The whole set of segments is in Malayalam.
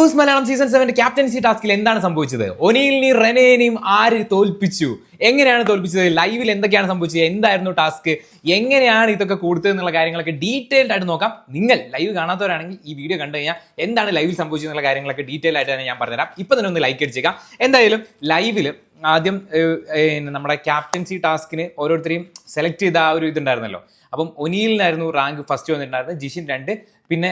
ന്യൂസ് മലയാളം സീസൺ സെവന്റെ ക്യാപ്റ്റൻസി ടാസ്കിൽ എന്താണ് സംഭവിച്ചത്? ഒനീലിനി റെനേനെയും ആര് തോൽപ്പിച്ചു? എങ്ങനെയാണ് തോൽപ്പിച്ചത്? ലൈവിൽ എന്തൊക്കെയാണ് സംഭവിച്ചത്? എന്തായിരുന്നു ടാസ്ക് എങ്ങനെയാണ് ഇതൊക്കെ കൊടുത്തത് എന്നുള്ള കാര്യങ്ങളൊക്കെ ഡീറ്റെയിൽഡ് ആയിട്ട് നോക്കാം. നിങ്ങൾ ലൈവ് കാണാത്തവരാണെങ്കിൽ ഈ വീഡിയോ കണ്ടു കഴിഞ്ഞാൽ എന്താണ് ലൈവിൽ സംഭവിച്ചത് എന്നുള്ള കാര്യങ്ങളൊക്കെ ഡീറ്റെയിൽ ആയിട്ട് തന്നെ ഞാൻ പറഞ്ഞുതരാം. ഇപ്പൊ തന്നെ ഒന്ന് ലൈക്ക് അടിച്ചേക്കാം. എന്തായാലും ലൈവിൽ ആദ്യം നമ്മുടെ ക്യാപ്റ്റൻസി ടാസ്കിന് ഓരോരുത്തരെയും സെലക്ട് ചെയ്ത ആ ഒരു ഇതുണ്ടായിരുന്നല്ലോ. അപ്പം ഒനിയിലായിരുന്നു റാങ്ക് ഫസ്റ്റ് വന്നിട്ടുണ്ടായിരുന്നത് ജിഷിൻ രണ്ട് പിന്നെ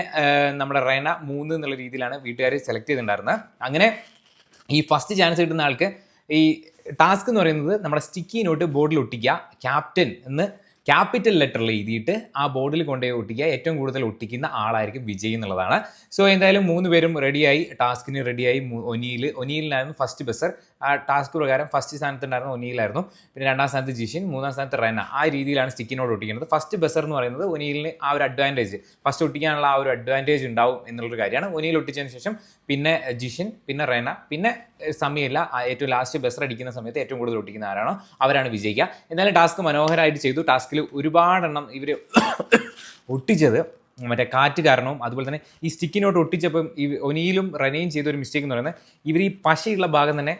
നമ്മുടെ റെന മൂന്ന് എന്നുള്ള രീതിയിലാണ് വീട്ടുകാർ സെലക്ട് ചെയ്തിട്ടുണ്ടായിരുന്നത്. അങ്ങനെ ഈ ഫസ്റ്റ് ചാൻസ് കിട്ടുന്ന ആൾക്ക് ഈ ടാസ്ക് എന്ന് പറയുന്നത് നമ്മുടെ സ്റ്റിക്കി നോട്ട് ബോർഡിൽ ഒട്ടിക്കുക ക്യാപ്റ്റൻ എന്ന് ക്യാപിറ്റൽ ലെറ്ററിൽ എഴുതിയിട്ട് ആ ബോർഡിൽ കൊണ്ടുപോയി ഒട്ടിക്കുക. ഏറ്റവും കൂടുതൽ ഒട്ടിക്കുന്ന ആളായിരിക്കും വിജയ് എന്നുള്ളതാണ്. സോ എന്തായാലും മൂന്ന് പേരും റെഡിയായി ടാസ്കിന് റെഡിയായി ഒനിയിൽ ഒനിയിലായിരുന്നു ഫസ്റ്റ് ബസ്സർ ആ ടാസ്ക് പ്രകാരം ഫസ്റ്റ് സ്ഥാനത്തുണ്ടായിരുന്ന ഒനിയിലായിരുന്നു. പിന്നെ രണ്ടാം സ്ഥാനത്ത് ജിഷിൻ മൂന്നാം സ്ഥാനത്ത് റെന. ആ രീതിയിലാണ് സ്റ്റിക്കിനോട് ഒട്ടിക്കുന്നത്. ഫസ്റ്റ് ബസ്സർ എന്ന് പറയുന്നത് ഒനിയിലിന് ആ ഒരു അഡ്വാന്റേജ് ഫസ്റ്റ് ഒട്ടിക്കാനുള്ള ആ ഒരു അഡ്വാന്റേജ് ഉണ്ടാവും എന്നുള്ളൊരു കാര്യമാണ്. ഒനിയിൽ ഒട്ടിച്ചതിന് ശേഷം പിന്നെ ജിഷിൻ പിന്നെ റെന പിന്നെ സമയമില്ല. ഏറ്റവും ലാസ്റ്റ് ബസ്സർ അടിക്കുന്ന സമയത്ത് ഏറ്റവും കൂടുതൽ ഒട്ടിക്കുന്ന ആരാണോ അവരാണ് വിജയിക്കുക. എന്നാലും ടാസ്ക് മനോഹരമായിട്ട് ചെയ്തു. ടാസ്കിൽ ഒരുപാടെണ്ണം ഇവർ ഒട്ടിച്ചത്. മറ്റേ കാറ്റ് കാരണവും അതുപോലെ തന്നെ ഈ സ്റ്റിക്കിനോട്ട് ഒട്ടിച്ചപ്പം ഈ ഒനിയിലും റനയും ചെയ്ത ഒരു മിസ്റ്റേക്ക് എന്ന് പറയുന്നത് ഇവർ ഈ പശയുള്ള ഭാഗം തന്നെ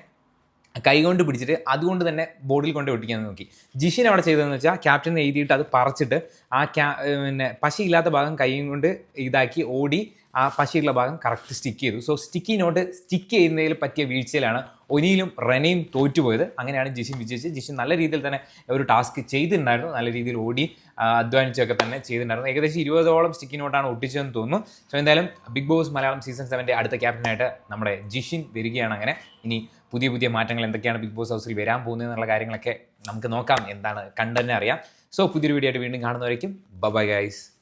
കൈകൊണ്ട് പിടിച്ചിട്ട് അതുകൊണ്ട് തന്നെ ബോർഡിൽ കൊണ്ട് ഒട്ടിക്കാൻ നോക്കി. ജിഷിൻ അവിടെ ചെയ്തതെന്ന് വെച്ചാൽ ക്യാപ്റ്റൻ എഴുതിയിട്ട് അത് പറിച്ചിട്ട് ആ ക്യാ പിന്നെ പശയില്ലാത്ത ഭാഗം കൈ കൊണ്ട് ഇതാക്കി ഓടി ആ പശയുള്ള ഭാഗം കറക്റ്റ് സ്റ്റിക്ക് ചെയ്തു. സോ സ്റ്റിക്കി നോട്ട് സ്റ്റിക്ക് ചെയ്യുന്നതിൽ പറ്റിയ വീഴ്ചയിലാണ് ഒനിയിലും റെനയും തോറ്റുപോയത്. അങ്ങനെയാണ് ജിഷിൻ വിജയിച്ചത്. ജിഷിൻ നല്ല രീതിയിൽ തന്നെ ഒരു ടാസ്ക് ചെയ്തിട്ടുണ്ടായിരുന്നു. നല്ല രീതിയിൽ ഓടി അധ്വാനിച്ചൊക്കെ തന്നെ ചെയ്തിട്ടുണ്ടായിരുന്നു. ഏകദേശം ഇരുപതോളം സ്റ്റിക്കി നോട്ടാണ് ഒട്ടിച്ചതെന്ന് തോന്നുന്നു. സോ എന്തായാലും ബിഗ് ബോസ് മലയാളം സീസൺ സെവന്റെ അടുത്ത ക്യാപ്റ്റനായിട്ട് നമ്മുടെ ജിഷിൻ വരികയാണ് അങ്ങനെ. ഇനി പുതിയ പുതിയ മാറ്റങ്ങൾ എന്തൊക്കെയാണ് ബിഗ് ബോസ് ഹൗസിൽ വരാൻ പോകുന്നത് എന്നുള്ള കാര്യങ്ങളൊക്കെ നമുക്ക് നോക്കാം. എന്താണ് കണ്ടന്നെ അറിയാം. സോ പുതിയൊരു വീഡിയോ ആയിട്ട് വീണ്ടും കാണുന്നവരേക്കും. Bye guys